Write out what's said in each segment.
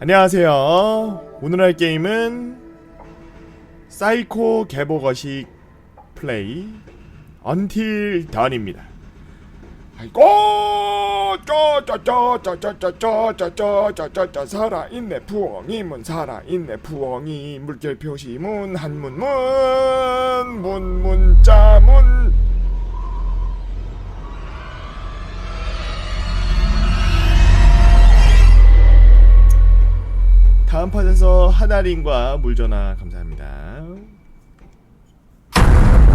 안녕하세요. 오늘 할 게임은 사이코 개보거식 플레이 언틸 던입니다. 아이고 쪼쪼쪼쪼쪼쪼쪼쪼쪼 살아있네 부엉이문 살아있네 부엉이 물결 표시문 한문문 문문자문 다음 판에서 하나린과 물전화 감사합니다.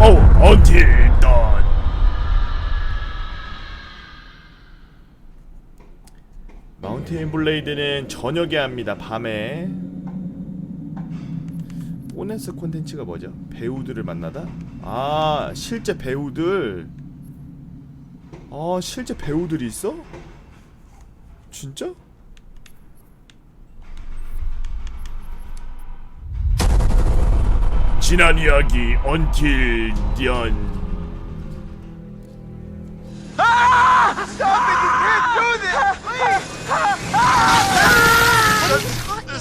오, 언틸 던. 마운테인 블레이드는 저녁에 합니다. 밤에. 보너스 콘텐츠가 뭐죠? 배우들을 만나다? 아, 실제 배우들. 아, 실제 배우들이 있어? 진짜? 지난 이야기 언틸 던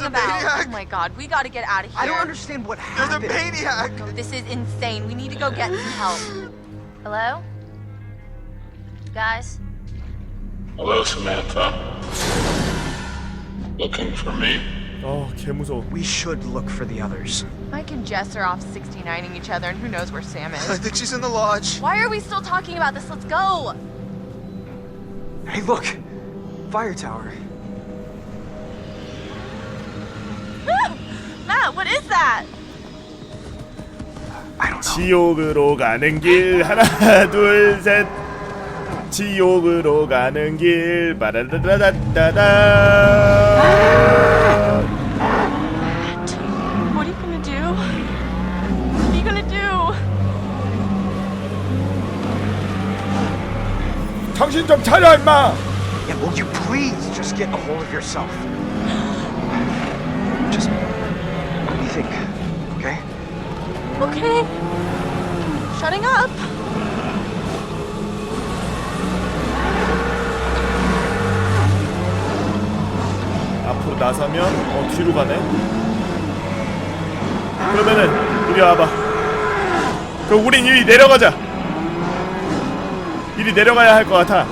talking about? Oh my god, we gotta get out of here. I don't understand what There's a happened. maniac! This is insane. We need to go get some help. Hello? Guys? Hello, Samantha. Looking for me? 어, 개무서워. We should look for the others. Mike and Jess are off 69ing each other, and who knows where Sam I is. think she's in the lodge. Why are we still talking about this? Let's go! Hey, look! Fire tower. Matt, what is that? I don't know. 지옥으로 가는 길 하나 둘 셋. 지옥으로 가는 길 바라다다다다다. 정신 좀 차려 임마. Yeah, will you please just get a hold of yourself? Just. What do you think? Okay? Okay. Shutting up. 앞으로 나서면 어 뒤로 가네. 그러면은 이리 와봐. 그럼 우린 이리 내려가자. 이리 내려가야 할 것 같아.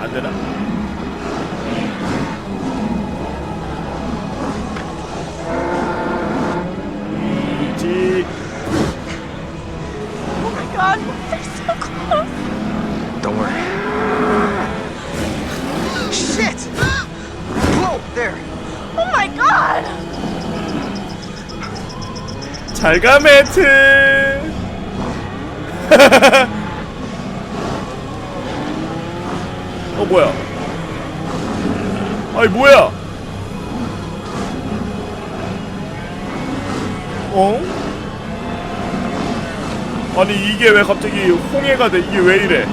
안 되나? 이지 Oh my god, they're so close. Don't worry. Shit! Whoa, there! Oh my god! 잘 가 매트. 어 뭐야? 아니 뭐야? 어? 아니 이게 왜 갑자기 홍해가 돼? 이게 왜 이래?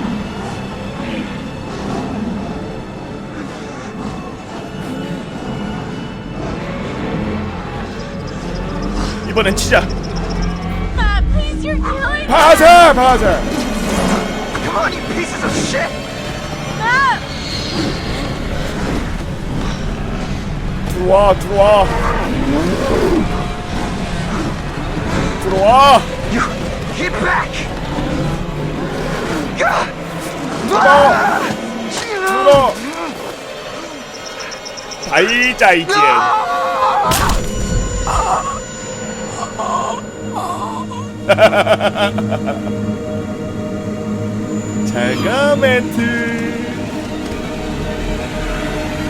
이번엔 치자. Shit! Matt! 들어와 들어와. 들어와. You. Get back! Gah! 들어. 들어. 달자 이제. 잘가 멘트.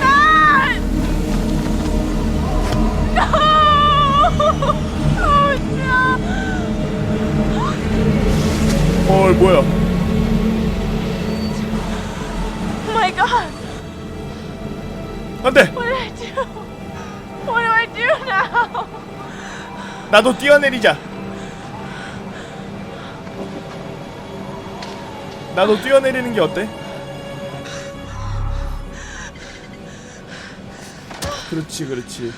Oh! 어 뭐야? Oh my god! 안돼. What do I do? What do I do now? 나도 뛰어내리자. 나도 뛰어내리는 게 어때? 그렇지 그렇지.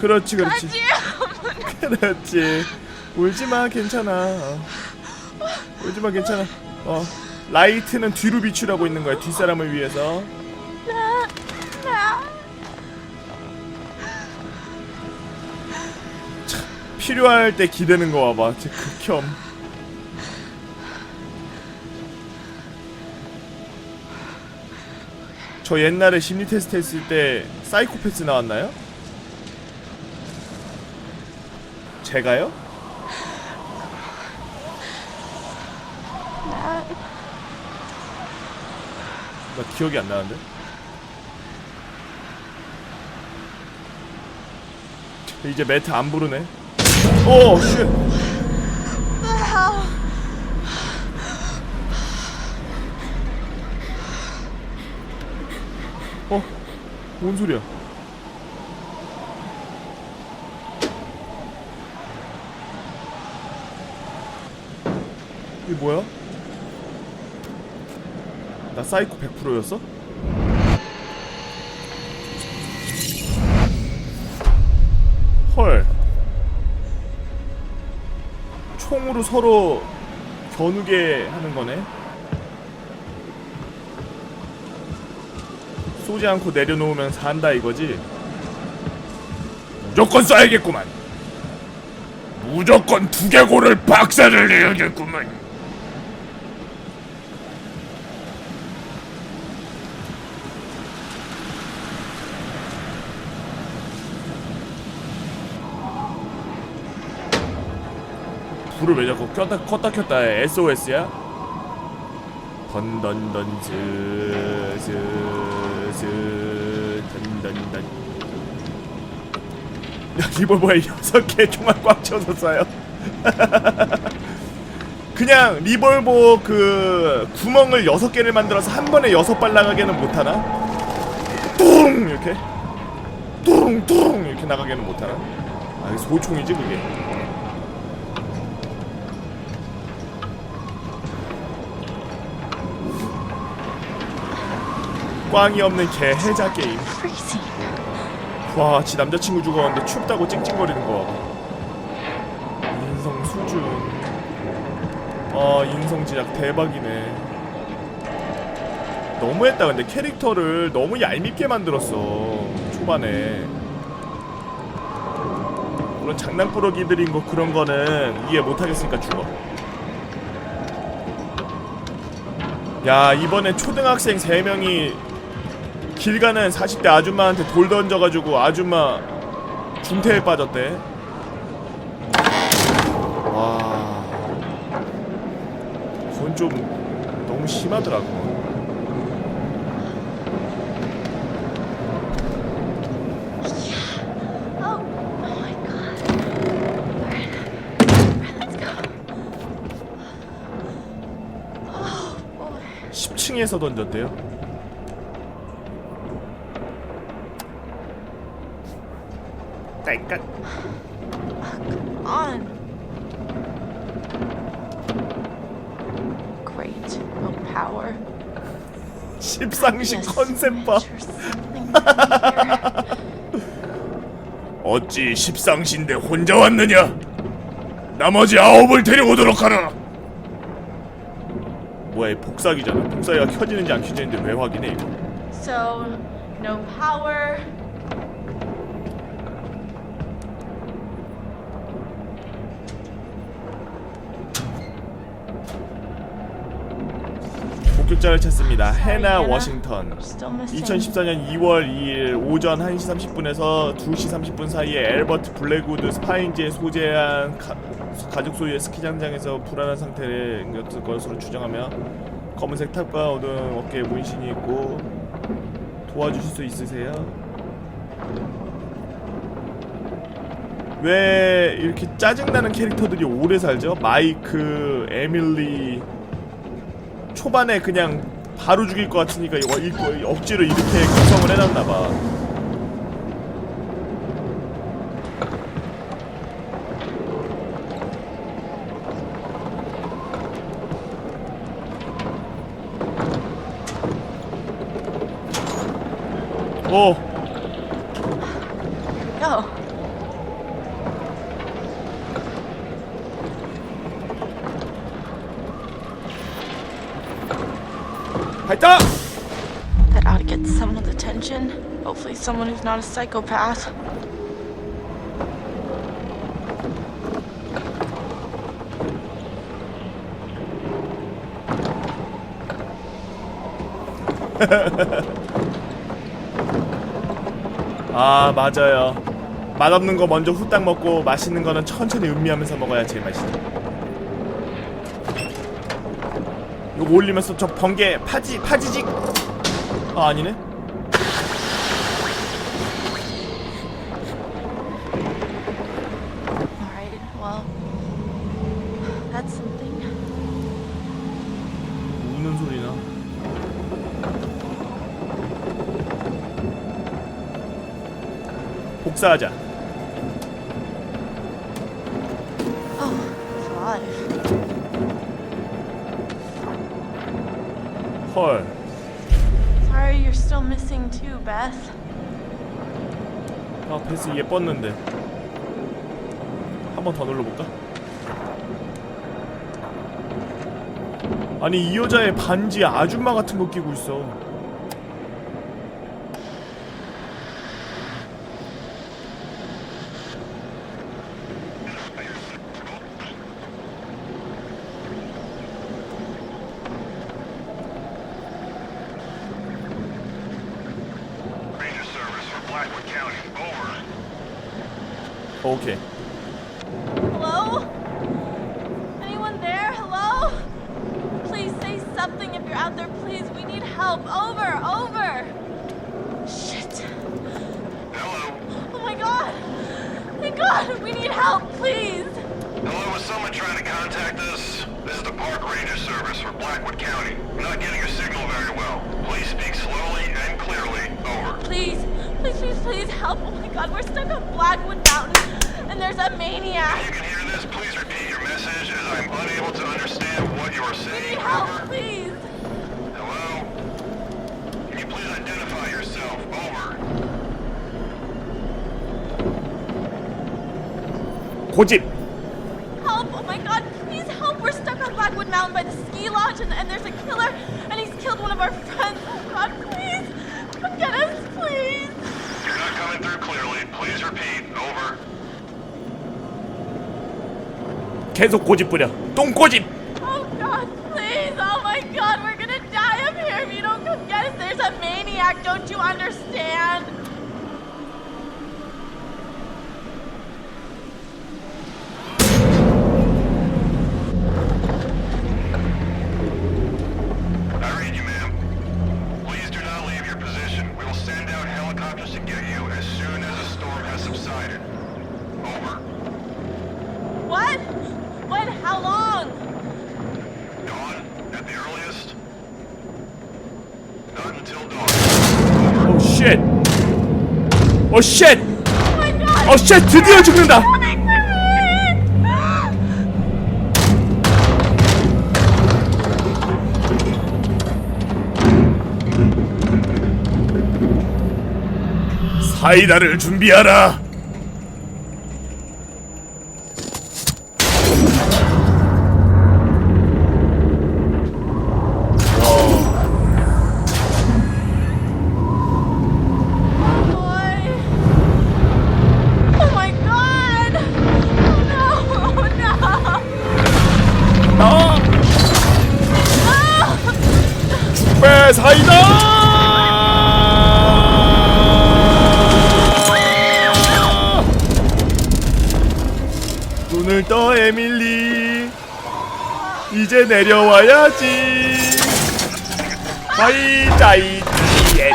그렇지 그렇지. 그렇지. 울지마 괜찮아. 어. 울지마 괜찮아. 어. 라이트는 뒤로 비추라고 있는 거야 뒷사람을 위해서. 필요할 때 기대는 거 봐봐 극혐. 저 옛날에 심리 테스트 했을 때 사이코패스 나왔나요? 제가요? 나 기억이 안 나는데. 이제 매트 안 부르네. 오, 쉣. 뭔 소리야? 이게 뭐야? 나 사이코 100%였어? 헐. 총으로 서로 겨누게 하는 거네. 쏘지 않고 내려놓으면 산다 이거지. 무조건 쏴야겠구만. 무조건 두개골을 박살을 내야겠구만. 불을 왜 자꾸 켰다 껐다 켰다 해 SOS야? 던던던 스스스 던던던 야 리볼버에 여섯 개 총알 꽉 채워서 쏴요? 그냥 리볼버 그 구멍을 여섯 개를 만들어서 한 번에 여섯 발 나가게는 못하나? 뚱! 이렇게? 뚱뚱! 이렇게 나가게는 못하나? 아 소총이지 그게 꽝이 없는 개 해자 게임. 와, 지 남자친구 죽었는데 춥다고 찡찡거리는 거. 인성 수준. 아, 인성 제작 대박이네. 너무했다. 근데 캐릭터를 너무 얄밉게 만들었어. 초반에. 물론 장난꾸러기들인 거 그런 거는 이해 못하겠으니까 죽어. 야, 이번에 초등학생 3명이 길 가는 40대 아줌마한테 돌 던져가지고 아줌마 중태에 빠졌대. 와, 그건 좀 너무 심하더라고. 10층에서 던졌대요. 깔깔. On. Great. No power. 십상식 컨셉 봐. 어찌 십상신데 혼자 왔느냐? 나머지 아홉을 데려오도록 하라. 뭐야, 이 복사기잖아. 복사기가 켜지는지 안 켜지는지 왜 확인해 이거? So, no power. 목격자를 찾습니다. 해나 워싱턴. Still missing. 2014년 2월 2일 오전 1시 30분에서 2시 30분 사이에 엘버트 블랙우드 스파인지에 소재한 가, 가족 소유의 스키장장에서 불안한 상태였을 것으로 추정하며 검은색 탑과 어두운 어깨에 문신이 있고 도와주실 수 있으세요? 왜 이렇게 짜증나는 캐릭터들이 오래 살죠? 마이크, 에밀리 초반에 그냥 바로 죽일 것 같으니까 이거 일- 억지로 이렇게 구성을 해놨나봐. 발작! That ought to get someone's attention. Hopefully someone who's not a psychopath. 아 맞아요 맛없는 거 먼저 후딱 먹고 맛있는 거는 천천히 음미하면서 먹어야 제일 맛있어 이거 올리면서 저 번개 파지 파지직. 아 아니네. 우는 소리나. 복사하자 헐 Sorry you're still missing too, Beth. 아 패스 예뻤는데 한 번 더 눌러볼까? 아니 이 여자의 반지 아줌마 같은 거 끼고 있어 Okay. Hello? Anyone there? Hello? Please say something if you're out there. Please, we need help. Over, over. Shit. Hello? Oh my god. Thank god. We need help, please. Hello, is someone trying to contact us? This is the Park Ranger Service for Blackwood County. I'm not getting a signal very well. Please speak slowly and clearly. Over. Please please, please, please help. Oh my god, we're stuck on Blackwood Mountain and there's a If maniac. you can hear this, please repeat your message as I'm unable to understand what you are We saying. need help, Over. please. Hello? Can you please identify yourself? Over. 고집 Help! Oh my god, please help! We're stuck on Blackwood Mountain by the ski lodge and, and there's a killer and he's killed one of our friends. Oh god, please! Come get us, please! You're not coming through clearly. Please repeat. Over. 계속 고집 부려 똥고집 Oh god, please! Oh my god, we're gonna die up here if you don't come get us! There's a maniac, don't you understand? Oh my god! 오쉣 드디어 죽는다! 사이다를 준비하라 이제 내려와야지 하이 자이 예.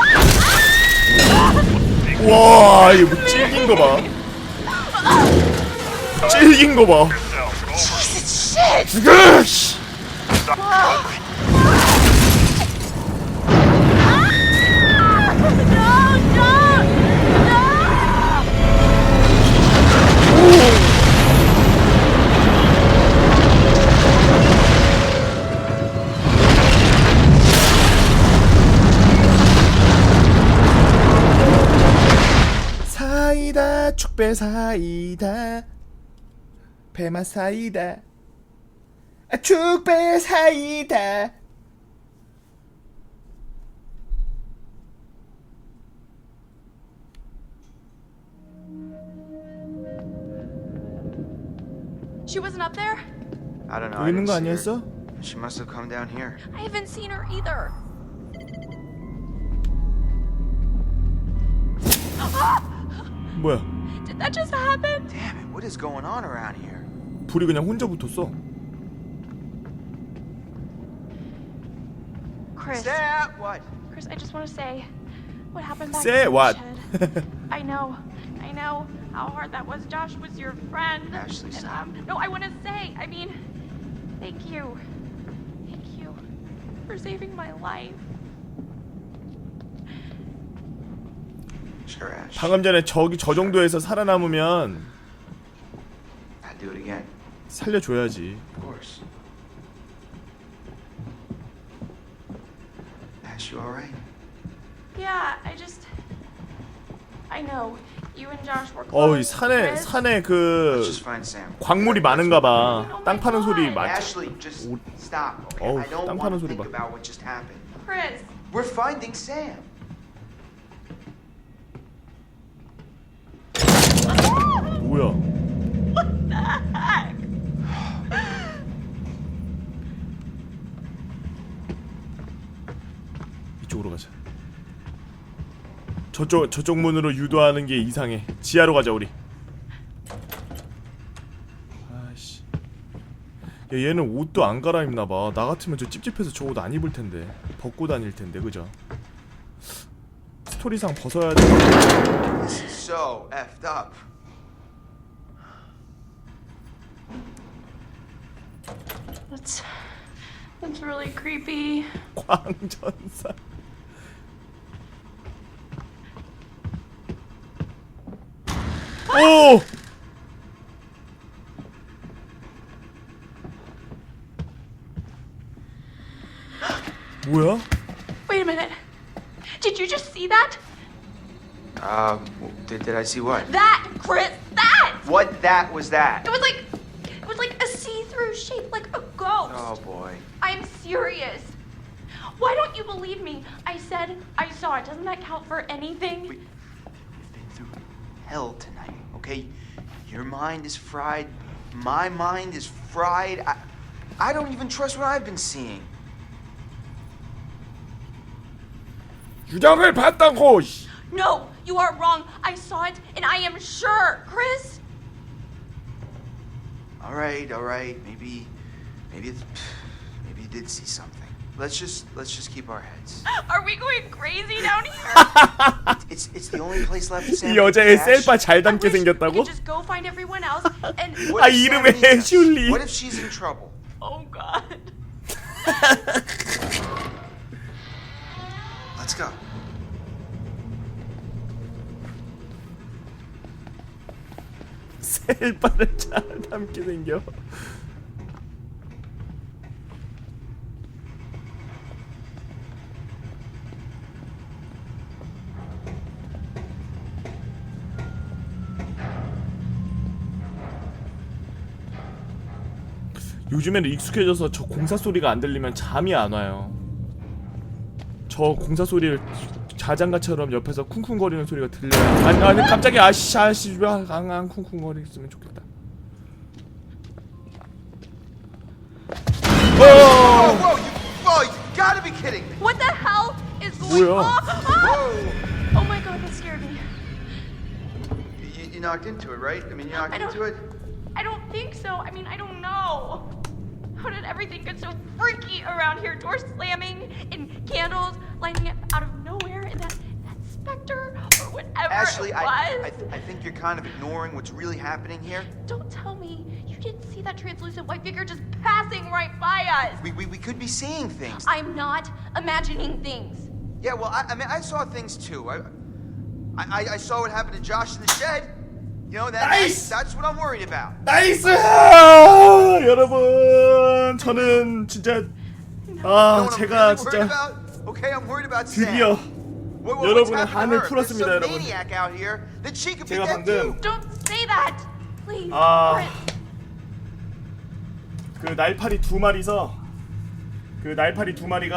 와 이거 뭐 찔긴 거 봐 찔긴 거봐 Yourself. Over. 죽여 씨. 택배 사이다 배마 사이다 아, 축배 사이다 She wasn't up there? I don't know. I 보이는 didn't 거 see her. 아니었어? She must have come down here. I haven't seen her either. 뭐야? Did that just happen? Damn it, what is going on around here? 불이 그냥 혼자 붙었어. Chris, That what? Chris, I just want to say what happened back Say in the what? shed. I know, I know how hard that was. Josh was your friend. Ashley, and, stop. um, no, I want to say, I mean, thank you, thank you for saving my life. 방금 전에 저기 저 정도에서 살아남으면 I'd do it again. 살려줘야지. Of course. Ash, you alright? Yeah, I just, I know you and Josh were 어우 이 close. 산에. 산에 Let's 그 just find Sam. 광물이 많은가 봐. 땅 파는 소리 맞. Ashley, just 오- stop. Okay? 어우, I don't 땅 want 파는 to 소리 think 봐. about what just happened. Chris. We're finding Sam. 뭐야? 이쪽으로 가자. 저쪽 저쪽 문으로 유도하는 게 이상해. 지하로 가자 우리. 아씨. 야 얘는 옷도 안 갈아입나 봐. 나 같으면 저 찝찝해서 저 옷 안 입을 텐데. 벗고 다닐 텐데 그죠? 스토리상 벗어야 돼. So effed up. That's that's really creepy. 광전사. 오! 뭐야? Wait a minute. Did you just see that? Um, did, did I see what? That, Chris, that! What that was that? It was like I'm serious. Why don't you believe me? I said I saw it. Doesn't that count for anything? We- We've been through hell tonight, okay? Your mind is fried. My mind is fried. I, I don't even trust what I've been seeing. 유령을 봤다고. 씨. No, you are wrong. I saw it, and I am sure, Chris. All right, all right. Maybe, maybe, it's, maybe you did see something. Let's just, let's just keep our heads. Are we going crazy down here? It's, it's the only place left. Sam, 이 여자의 Ash. 셀바 잘 I 담게 wish we 생겼다고? could just go find everyone else and. What 아, if Sam 이름에 needs us? 슐리. What if she's in trouble? Oh God. Let's go. 셀바를 잘 담게 생겨. 요즘에는 익숙해져서 저 공사 소리가 안 들리면 잠이 안 와요. 저 공사 소리를 자장가처럼 옆에서 쿵쿵거리는 소리가 들려요. 아니 아니 갑자기 아씨 아씨 왜안 쿵쿵거리면 좋겠다. Whoa, 어! 뭐야? on? Ah! Oh my God, that scared me. You, you knocked into it, right? I mean, you knocked into it? I don't think so. I mean, I don't know. How did everything get so freaky around here? Doors slamming and candles lighting up out of nowhere, and that that specter or whatever Ashley, it I, I, th- I think you're kind of ignoring what's really happening here. Don't tell me you didn't see that translucent white figure just passing right by us. We, we, we could be seeing things. I'm not imagining things. yeah, well, I, I mean, I saw things too. I, I, I saw what happened to Josh in the shed. You know, that, Nice! that's, that's what I'm worried about. 나이스! 여러분, 저는 진짜 You 아 know what I'm 제가 really worried 진짜 about? Okay, I'm worried about 드디어. What, 여러분의 what's happened to 한을 her? There's 풀었습니다, some 여러분. maniac out here that she could be 제가 dead 방금 too. Don't say that, please. 아. Chris. 그 날파리 두 마리서 그 날파리 두 마리가